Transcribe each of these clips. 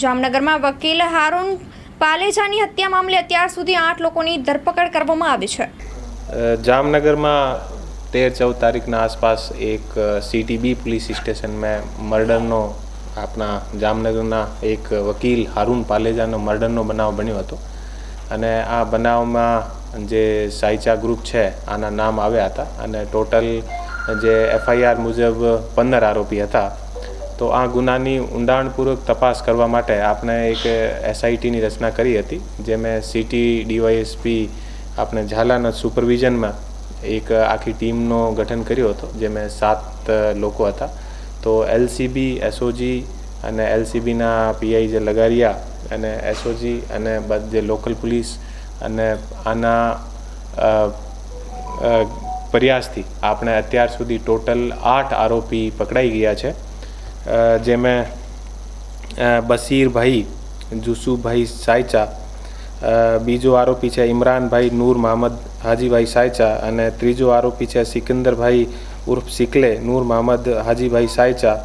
જામનગરમાં વકીલ હારૂન પાલેજાની હત્યા મામલે અત્યાર સુધી આઠ લોકોની ધરપકડ કરવામાં આવી છે. જામનગરમાં તેર ચૌદ તારીખના આસપાસ એક સીટીબી પોલીસ સ્ટેશન में મર્ડરનો આપણા જામનગરના એક વકીલ હારૂન પાલેજાનો મર્ડરનો બનાવ બન્યો હતો. અને આ બનાવમાં જે સાયચા ગ્રુપ છે, આના નામ આવ્યા હતા. અને ટોટલ જે એફઆઈઆર મુજબ પંદર આરોપી હતા. તો આ ગુનાની ઊંડાણપૂર્વક તપાસ કરવા માટે આપણે એક એસઆઈટીની રચના કરી હતી, જે મેં સિટી ડીવાયએસપી આપણે ઝાલાના સુપરવિઝનમાં એક આખી ટીમનો ગઠન કર્યો હતો જેમાં સાત લોકો હતા. તો એલસીબી એસઓજી અને એલસીબીના પીઆઈ જે લગારિયા અને એસઓજી અને જે લોકલ પોલીસ અને આના પ્રયાસથી આપણે અત્યાર સુધી ટોટલ આઠ આરોપી પકડાઈ ગયા છે. જેમાં બસીરભાઈ જુસુભાઈ સાયચા બીજો આરોપી છે ઇમરાનભાઈ નૂર મહમદ હાજીભાઈ સાયચા અને ત્રીજો આરોપી છે સિકંદરભાઈ ઉર્ફ સિકલે નૂર મહમદ હાજીભાઈ સાયચા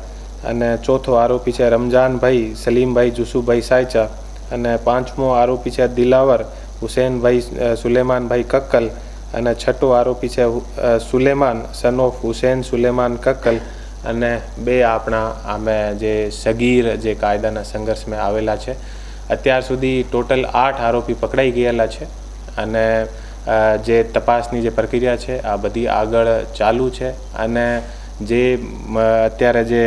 અને ચોથો આરોપી છે રમઝાનભાઈ સલીમભાઈ જુસુભાઈ સાયચા અને પાંચમો આરોપી છે દિલાવર હુસેનભાઈ સુલેમાનભાઈ કક્કલ અને છઠ્ઠો આરોપી છે સુલેમાન સન ઓફ હુસેન સુલેમાન કક્કલ અને બે આપણા, અમે જે સગીર, જે કાયદાના સંઘર્ષમાં આવેલા છે, અત્યાર સુધી ટોટલ આઠ આરોપી પકડાઈ ગયેલા છે અને જે તપાસની જે પ્રક્રિયા છે, આ બધી આગળ ચાલુ છે અને જે અત્યારે જે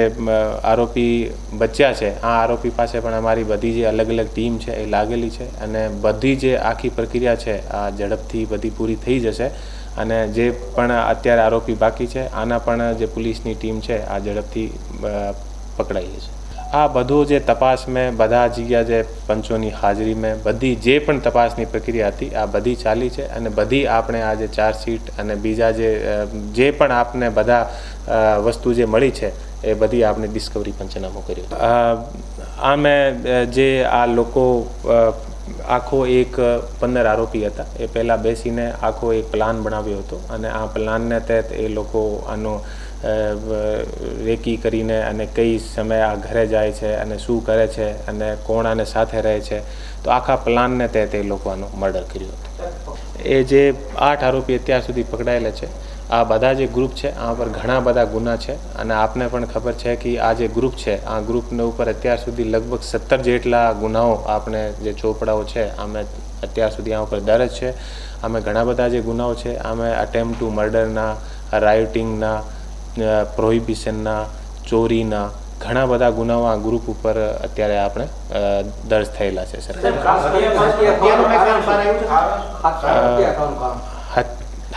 આરોપી બચ્યા છે, આ આરોપી પાસે પણ અમારી બધી જે અલગ અલગ ટીમ છે એ લાગેલી છે અને બધી જે આખી પ્રક્રિયા છે, આ ઝડપથી બધી પૂરી થઈ જશે. અને જે પણ અત્યારે આરોપી બાકી છે, આના પણ જે પોલીસની ટીમ છે, આ ઝડપથી પકડાઈ છે. આ બધું જે તપાસ મેં બધા જગ્યા જે પંચોની હાજરી મેં, બધી જે પણ તપાસની પ્રક્રિયા હતી, આ બધી ચાલી છે અને બધી આપણે આ જે ચાર્જશીટ અને બીજા જે જે પણ આપને બધા વસ્તુ જે મળી છે, એ બધી આપણે ડિસ્કવરી પંચનામું કર્યું. આ મેં જે આ લોકો આખો એક પંદર આરોપી હતા. એ પહેલાં બેસીને આખો એક પ્લાન બનાવ્યો હતો અને આ પ્લાનને તહેત એ લોકો આનો રેકી કરીને અને કઈ સમયે આ ઘરે જાય છે અને શું કરે છે અને કોણ આને સાથે રહે છે, તો આખા પ્લાનને તહેત એ લોકો આનો મર્ડર કર્યો હતો. એ જે આઠ આરોપી અત્યાર સુધી પકડાયેલા છે આ બધા જે ગ્રુપ છે આ પર ઘણા બધા ગુના છે અને આપને પણ ખબર છે કે આ જે ગ્રુપ છે આ ગ્રુપને ઉપર અત્યાર સુધી લગભગ સત્તર જેટલા ગુનાઓ આપણે જે ચોપડાઓ છે અમે અત્યાર સુધી આ ઉપર દરજ છે. અમે ઘણા બધા જે ગુનાઓ છે અમે અટેમ્પ ટુ મર્ડરના રાયોટિંગના પ્રોહિબિશનના ચોરીના ઘણા બધા ગુનાઓ આ ગ્રુપ ઉપર અત્યારે આપણે દર્જ થયેલા છે હત-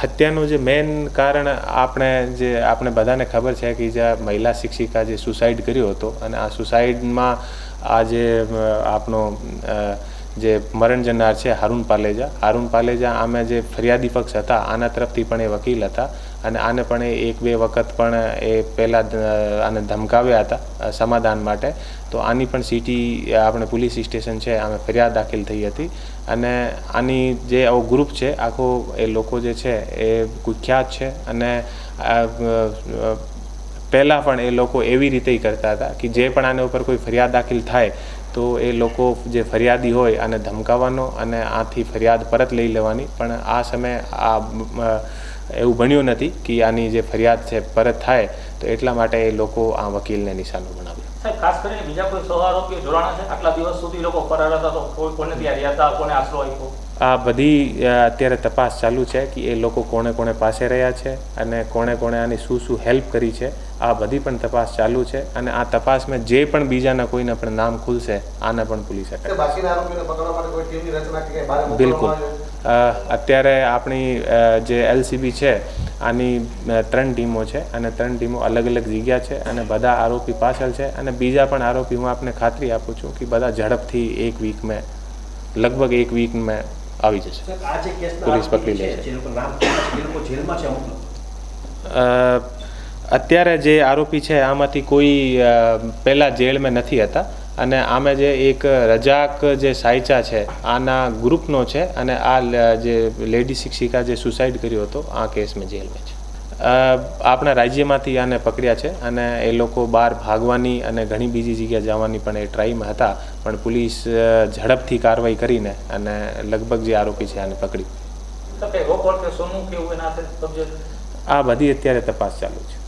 હત્યાનું જે મેઇન કારણ આપણે જે આપણે બધાને ખબર છે કે જે મહિલા શિક્ષિકા જે સુસાઇડ કર્યો હતો અને આ સુસાઇડમાં આ જે આપણો જે મરણ જનાર છે હારૂન પાલેજા. હારૂન પાલેજા આમે જે ફરિયાદી પક્ષ હતા, આના તરફથી પણ એ વકીલ હતા અને આને પણ એ એક બે વખત પણ એ પહેલાં આને ધમકાવ્યા હતા સમાધાન માટે. તો આની પણ સિટી આપણે પોલીસ સ્ટેશન છે, આમે ફરિયાદ દાખલ થઈ હતી. અને આની જે આવો ગ્રુપ છે, આખો એ લોકો જે છે, એ કુખ્યાત છે અને પહેલાં પણ એ લોકો એવી રીતે કરતા હતા કે જે પણ આના ઉપર કોઈ ફરિયાદ દાખલ થાય, તો એ લોકો જે ફરિયાદી હોય આને ધમકાવવાનો અને આથી ફરિયાદ પરત લઈ લેવાની. પણ આ સમયે આ એવું બન્યું નથી કે આની જે ફરિયાદ છે પરત થાય તો એટલા માટે એ લોકો આ વકીલને નિશાનો બનાવ્યો. ખાસ કરીને બીજા કોઈ સહઆરોપીઓ જોડાણા છે? આટલા દિવસ સુધી લોકો ફરાર હતા તો કોઈ કોને ત્યાં રહ્યા હતા? કોને આશરો આપ્યો? આ બધી અત્યારે તપાસ ચાલુ છે કે એ લોકો કોણે કોણે પાસે રહ્યા છે અને કોણે કોણે આની શું શું હેલ્પ કરી છે. આ બધી પણ તપાસ ચાલુ છે અને આ તપાસમાં જે પણ બીજાના કોઈના પણ નામ ખુલશે આને પણ પોલીસ અટક બાકીના આરોપીને પકડવા માટે કોઈ ટીમની રચના કે કંઈ બહાર બિલકુલ. અત્યારે આપણી જે એલસીબી છે આની ત્રણ ટીમો છે અને ત્રણ ટીમો અલગ અલગ જગ્યા છે અને બધા આરોપી પાછળ છે અને બીજા પણ આરોપી હું આપને ખાતરી આપું છું કે બધા ઝડપથી એક વીકમાં લગભગ એક વીકમાં આવી જશે. પોલીસ પકડી લે છે, અત્યારે જે આરોપી છે આમાંથી કોઈ પહેલાં જેલ જેલમાં નથી હતા. અને આમે જે એક રજાક જે સાયચા છે આના ગ્રુપનો છે અને આ જે લેડી શિક્ષિકા જે સુસાઇડ કર્યો હતો આ કેસમાં જેલમાં છે. આપણા રાજ્યમાંથી આને પકડ્યા છે અને એ લોકો બહાર ભાગવાની અને ઘણી બીજી જગ્યાએ જવાની પણ એ ટ્રાઈમાં હતા પણ પોલીસ ઝડપથી કાર્યવાહી કરીને અને લગભગ જે આરોપી છે આને પકડી. આ બધી અત્યારે તપાસ ચાલુ છે.